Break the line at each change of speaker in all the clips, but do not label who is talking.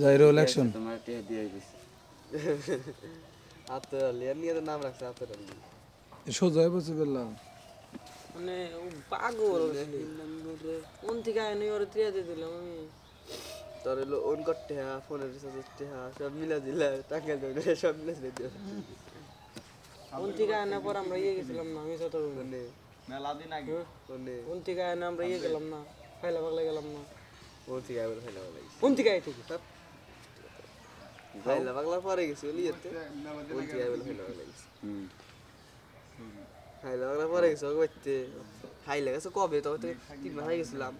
Gyro election
তোমার টিয়া দিয়ে
আতর আলী নিয়ে নাম রাখছে আতর আলী।
সোজা বসে পেলাম
মানে ও পাগল কোন থেকে আয় ওর ত্রিয়া দিয়ে দিলাম আমি।
তোর হলো ওন করতে হ্যাঁ ফোনের রিচার্জ হ্যাঁ সব মিলা দিলা টাকা জন্য সব মিলে দিও
কোন থেকে আয় না পর আমরা ইয়ে গেছিলাম না আমি যত
মানে
মেলা দিন আগে।
মানে
কোন? থেকে আয় না আমরা ইয়ে গেলাম না ফাইলা পাগলা গেলাম না।
ওর থেকে ফেলা লাগছে
কোন থেকে আয় থেকে
ফাইলা পাগলা পরে গেছি আবার ফেলা লাগছে
হুম।
ফাইলা পাগলা পরে গেছে ওকে বাইতে। খাইলে গেছে কবে? তো তিন মাস হয়ে গেছিলাম।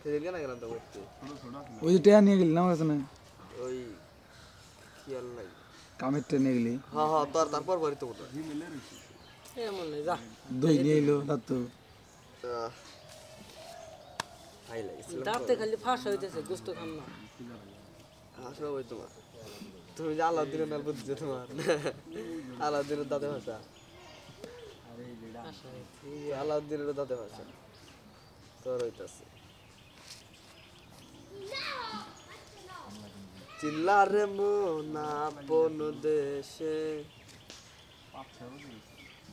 সেদিন কেন গেলাম তো বাইতে।
ওই যে টেয়া নিয়ে গেলি না আমার কাছে না?
ওই খেয়াল নাই
কামের টেয়া নিয়ে গেলি?
হ্যাঁ হ্যাঁ তোর তারপর বাড়ি তো মনে
এমন নেই যা।
দই নিয়ে এলো তার তো
দাঁতে খালি ফাঁস হইতেছে গোস্ত খাম না।
আসলে ওই তোমার। তুমি যে আলাউদ্দিনের নাল বুঝছ তোমার। আলাউদ্দিনের দাঁতে ভাষা। আলাউদ্দিনের দাঁতে ভাষা। তোর হইতাছে। চিল্লারে মন আপন দেশে।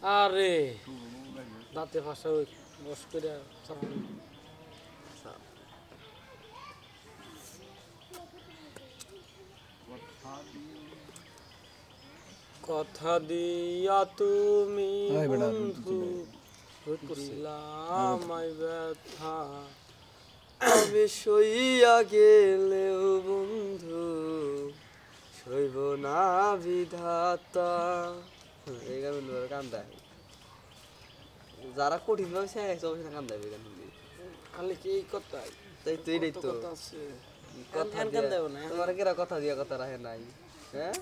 আরে, দাঁতে ফাঁসা হই বস করে কথা দিয়া তুমি বন্ধু দিলাম আই ব্যথা।
আমি সইয়া গেলেও বন্ধু সইব না বিধাতা। এই গান কান্দা যারা কঠিন ভাবে সে একশো কান্দা এই গান
খালি কি কথা
তাই তো এটাই তো।
কথা আছে।
কথা দিয়া- তোমার কেরা কথা দিয়া কথা রাখে নাই? হ্যাঁ?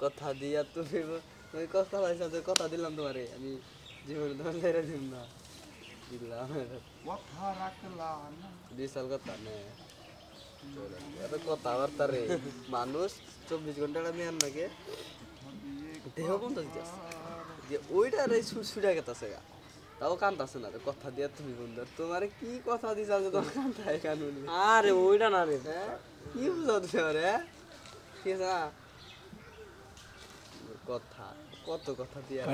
কথা দিয়া তুমি তুমি কথা লাইছো তো কথা দিলাম তোমারে। আমি জীবনে তোমার লেরে দিম না। দিলাম।
কথা রাখলাম
বিশাল কথা নে। এত কথাবার্তা রে। মানুষ চব্বিশ ঘণ্টা নেন নাকি? দেহ দিতেছে যে ওইটা রে ছুটে গেতেছে গা। তাও কান্দাছে না কথা দিয়া তুমি বন্ধু। তোমারে কি কথা দিছা যে তোমার কান্দায় কানুন
আরে ওইটা না রে।
হ্যাঁ? কি বুঝাও রে? ঠিক আছে কথা কত কথা দিয়া।